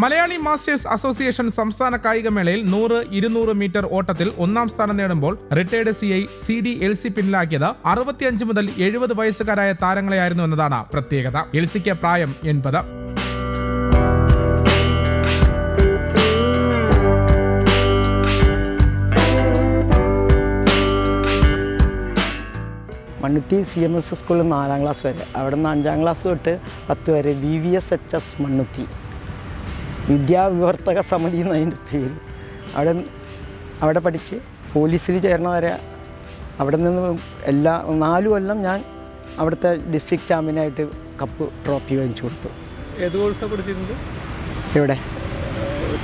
Malayali masters association സംസ്ഥാന കായികമേളയിൽ നൂറ് ഇരുന്നൂറ് മീറ്റർ ഓട്ടത്തിൽ ഒന്നാം സ്ഥാനം നേടുമ്പോൾ retired C I C D L C പിന്നിലാക്കിയത് അറുപത്തിയഞ്ച് മുതൽ എഴുപത് വയസ്സുകാരായ താരങ്ങളെയായിരുന്നു എന്നതാണ് പ്രത്യേകത. എൽ സിക്ക് പ്രായം എൺപത്. മണ്ണുത്തി സി എം എസ് സ്കൂളിൽ നാലാം ക്ലാസ് വരെ. അവിടെ നിന്ന് അഞ്ചാം ക്ലാസ് തൊട്ട് പത്ത് വരെ. V V S H S Mannuthy. Vidyavivarthaka Samiti എന്നതിന്റെ പേര്. അവിടെ അവിടെ പഠിച്ച് പോലീസിൽ ചേർന്ന വരെ അവിടെ നിന്ന് എല്ലാ നാലു കൊല്ലം ഞാൻ അവിടുത്തെ ഡിസ്ട്രിക്ട് ചാമ്പ്യനായിട്ട് കപ്പ് ട്രോഫി വാങ്ങിച്ചു കൊടുത്തു. ഏത് കോഴ്സാണ് പഠിച്ചിരുന്നത്? എവിടെ?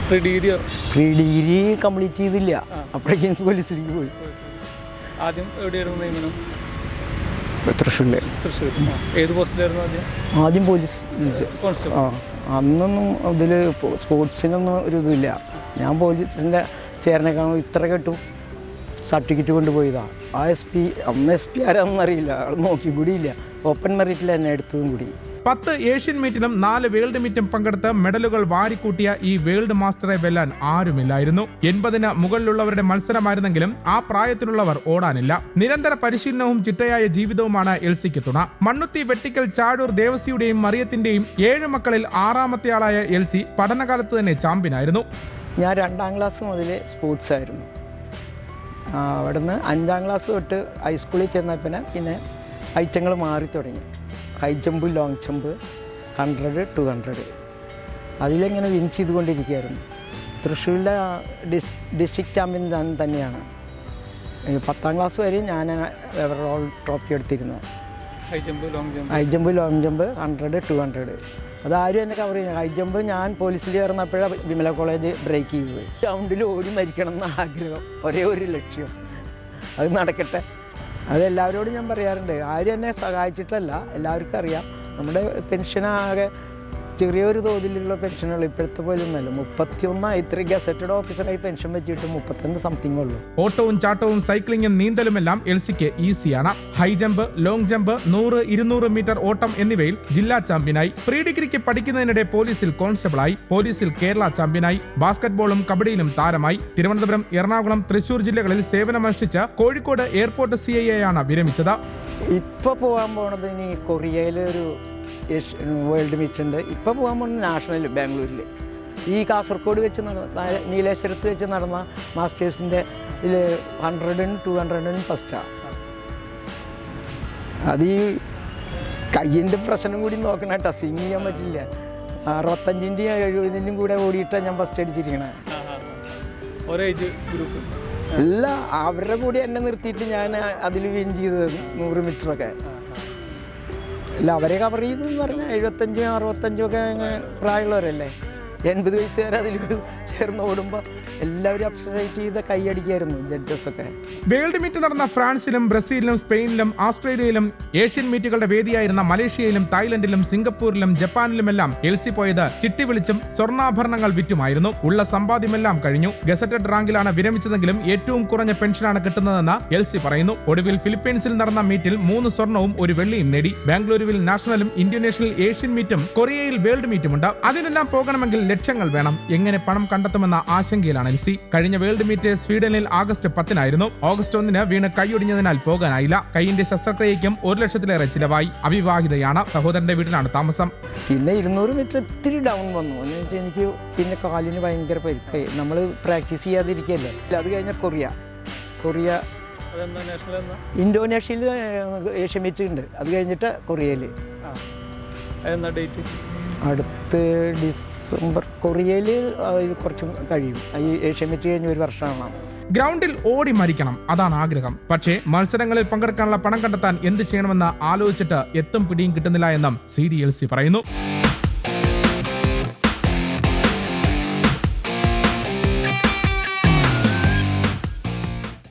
Pre degree pre degree complete ചെയ്തില്ല. അപ്പോഴേക്കും പോലീസിലേക്ക് പോയി. ആദ്യം എവിടെയായിരുന്നു നിയമനം? തൃശ്ശൂരിൽ തൃശ്ശൂർ ഏത് പോസ്റ്റിലായിരുന്നു ആദ്യം? ആദ്യം പോലീസ്. കോൺസ്റ്റബിൾ. ആ. അന്നൊന്നും ഇതിൽ സ്പോർട്സിനൊന്നും ഒരു ഇതില്ല ഞാൻ പോലീസിന്റെ ചേർന്നേക്കാൾ ഇത്ര കിട്ടും. സർട്ടിഫിക്കറ്റ് കൊണ്ടുപോയതാ ആ എസ് പി അന്ന് എസ് പി ആരാന്നറിയില്ല. ആൾ നോക്കി കൂടിയില്ല. ഓപ്പൺ മെറിറ്റിൽ എന്നെ എടുത്തതും കൂടി. പത്ത് ഏഷ്യൻ മീറ്റിലും നാല് വേൾഡ് മീറ്റും പങ്കെടുത്ത് മെഡലുകൾ വാരിക്കൂട്ടിയ ഈ വേൾഡ് മാസ്റ്ററെ വെല്ലാൻ ആരുമില്ലായിരുന്നു. എൺപതിന് മുകളിലുള്ളവരുടെ മത്സരമായിരുന്നെങ്കിലും ആ പ്രായത്തിലുള്ളവർ ഓടാനില്ല. നിരന്തര പരിശീലനവും ചിട്ടയായ ജീവിതവുമാണ് എൽസിക്ക് തുണ. മണ്ണുത്തി വെട്ടിക്കൽ ചാഴൂർ ദേവസിയുടെയും മറിയത്തിന്റെയും ഏഴ് മക്കളിൽ ആറാമത്തെയാളായ എൽസി പഠനകാലത്ത് തന്നെ ചാമ്പ്യനായിരുന്നു. ഞാൻ രണ്ടാം ക്ലാസ് മുതൽ സ്പോർട്സ് ആയിരുന്നു. അവിടുന്ന് അഞ്ചാം ക്ലാസ് തൊട്ട് ഹൈസ്കൂളിൽ ചെന്നപ്പിന്നെ പിന്നെ ഐറ്റങ്ങൾ മാറി തുടങ്ങി. High jump long jump hundred two hundred. അതിലിങ്ങനെ വിൻ ചെയ്തുകൊണ്ടിരിക്കുകയായിരുന്നു. തൃശ്ശൂരിലെ ഡിസ് ഡിസ്ട്രിക്ട് ചാമ്പ്യൻ ഞാൻ തന്നെയാണ്. പത്താം ക്ലാസ് വരെ ഞാൻ എവറോൾ ട്രോഫി എടുത്തിരുന്നത് high jump long jump. High jump long jump hundred two hundred. അതാരും എന്നെ കവർ ചെയ്യുന്നത് ഹൈ ജമ്പ് ഞാൻ പോലീസിൽ ചേർന്നപ്പോഴാണ് വിമല കോളേജ് ബ്രേക്ക് ചെയ്തത്. ഗ്രൗണ്ടിൽ ഓടി മരിക്കണം എന്ന ആഗ്രഹം. ഒരേ ഒരു ലക്ഷ്യം. അത് നടക്കട്ടെ. അത് എല്ലാവരോടും ഞാൻ പറയാറുണ്ട്. ആരും എന്നെ സഹായിച്ചിട്ടല്ല. എല്ലാവർക്കും അറിയാം. നമ്മുടെ പെൻഷനാകെ ചെറിയൊരു തോതിലുള്ള പെൻഷനുകൾ ഇപ്പോഴത്തെ പോലെ ഒന്നല്ല മുപ്പത്തിയൊന്ന് ഇത്ര ഗസറ്റഡ് ഓഫീസറായി പെൻഷൻ വെച്ചിട്ട് മുപ്പത്തൊന്ന് സംതിങ് ഉള്ളൂ. ഓട്ടവും ചാട്ടവും സൈക്ലിംഗും നീന്തലുമെല്ലാം എൽസിക്ക് ഈസിയാണ്. ഹൈ ജമ്പ് ലോങ് ജമ്പ് നൂറ് ഇരുന്നൂറ് മീറ്റർ ഓട്ടം എന്നിവയിൽ ജില്ലാ ചാമ്പ്യനായി. പ്രീ ഡിഗ്രിക്ക് പഠിക്കുന്നതിനിടെ പോലീസിൽ കോൺസ്റ്റബിളായി. പോലീസിൽ കേരള ചാമ്പ്യനായി. ബാസ്കറ്റ്ബോളും കബഡിയിലും താരമായി. തിരുവനന്തപുരം എറണാകുളം തൃശൂർ ജില്ലകളിൽ സേവനമനുഷ്ഠിച്ച കോഴിക്കോട് എയർപോർട്ട് സി ഐ ആണ് വിരമിച്ചത്. ഇപ്പൊ പോകാൻ പോണത് ഇനി കൊറിയയിലെ ഒരു വേൾഡ് മീറ്റ് ഉണ്ട്. ഇപ്പോൾ പോകാൻ പോകുന്നത് നാഷണൽ ബാംഗ്ലൂരിൽ ഈ കാസർഗോഡ് വെച്ച് നടന്ന നീലേശ്വരത്ത് വെച്ച് നടന്ന മാസ്റ്റേഴ്സിന്റെ ഇതിൽ ഹൺഡ്രഡിനും ടു ഹൺഡ്രഡിനും ഫസ്റ്റാണ് അത് ഈ കയ്യിന്റെ പ്രശ്നം കൂടി നോക്കണം കേട്ടോ. സിങ് ചെയ്യാൻ പറ്റില്ല. അറുപത്തഞ്ചിന്റെയും എഴുപതിന്റെയും കൂടെ ഓടിയിട്ടാണ് ഞാൻ ഫസ്റ്റ് അടിച്ചിരിക്കണേ. അല്ല അവരുടെ കൂടി എന്നെ നിർത്തിയിട്ട് ഞാൻ അതിൽ വിൻ ചെയ്തത് നൂറ് മീറ്ററൊക്കെ അല്ല അവരെ കവർ ചെയ്തെന്ന് പറഞ്ഞാൽ എഴുപത്തഞ്ചും അറുപത്തഞ്ചും ഒക്കെ പ്രായമുള്ളവരല്ലേ? എൺപത് വയസ്സുകാർ അതിൽ ചേർന്ന് ഓടുമ്പോൾ എല്ലാവരും അപ്സൈറ്റ് ചെയ്ത കൈയടിക്കായിരുന്നു ജഡ്ജസൊക്കെ വേൾഡ് മീറ്റ് നടന്ന ഫ്രാൻസിലും ബ്രസീലിലും സ്പെയിനിലും ഓസ്ട്രേലിയയിലും ഏഷ്യൻ മീറ്റുകളുടെ വേദിയായിരുന്ന മലേഷ്യയിലും തായ്ലൻഡിലും സിംഗപ്പൂരിലും ജപ്പാനിലുമെല്ലാം എൽസി പോയത് ചിട്ടി വിളിച്ചും സ്വർണാഭരണങ്ങൾ വിറ്റുമായിരുന്നു. ഉള്ള സമ്പാദ്യമെല്ലാം കഴിഞ്ഞു. ഗസറ്റഡ് റാങ്കിലാണ് വിരമിച്ചതെങ്കിലും ഏറ്റവും കുറഞ്ഞ പെൻഷനാണ് കിട്ടുന്നതെന്ന് എൽസി പറയുന്നു. ഒടുവിൽ ഫിലിപ്പീൻസിൽ നടന്ന മീറ്റിൽ മൂന്ന് സ്വർണവും ഒരു വെള്ളിയും നേടി. ബാംഗ്ലൂരുവിൽ നാഷണലും ഇന്തോനേഷ്യയിൽ ഏഷ്യൻ മീറ്റും കൊറിയയിൽ വേൾഡ് മീറ്റുമുണ്ട്. അതിനെല്ലാം പോകണമെങ്കിൽ ലക്ഷങ്ങൾ വേണം. എങ്ങനെ പണം കണ്ടെത്തുമെന്ന ആശങ്കയിലാണ് എൽസി. കഴിഞ്ഞ വേൾഡ് മീറ്റ് സ്വീഡനിൽ ആഗസ്റ്റ് പത്തിനായിരുന്നു. ഓഗസ്റ്റ് ഒന്നിന് വീണ് കൈയൊടിഞ്ഞതിനാൽ പോകാനായില്ല. കൈയിന്റെ ശസ്ത്രക്രിയയ്ക്കും ഒരു ലക്ഷത്തിലേറെ ചിലവായി. അവിവാഹിതയാണ് സഹോദരന്റെ വീട്ടിലാണ് താമസം. പിന്നെ ഇരുന്നൂറ് മീറ്റർ ഒത്തിരി ഡൗൺ വന്നു. എന്ന് വെച്ചാൽ എനിക്ക് പിന്നെ കാലിന് ഭയങ്കര പരിക്കായി നമ്മൾ പ്രാക്ടീസ് ചെയ്യാതിരിക്കല്ലേ? അത് കഴിഞ്ഞ കൊറിയ. കൊറിയ ഇന്തോനേഷ്യയിൽ ഏഷ്യൻ മീറ്റ് ഉണ്ട്. അത് കഴിഞ്ഞിട്ട് കൊറിയയിൽ അടുത്ത് ഡിസ് ഡിസംബർ കൊറിയയിൽ കുറച്ച് കഴിയും. ഈ ഏഷ്യൻ മീറ്റ് കഴിഞ്ഞ ഒരു വർഷമാണ് ഗ്രൗണ്ടിൽ ഓടി മരിക്കണം അതാണ് ആഗ്രഹം. പക്ഷേ മത്സരങ്ങളിൽ പങ്കെടുക്കാനുള്ള പണം കണ്ടെത്താൻ എന്ത് ചെയ്യണമെന്ന് ആലോചിച്ചിട്ട് എത്തും പിടിയും കിട്ടുന്നില്ല എന്നും സി ഡി എൽ സി പറയുന്നു.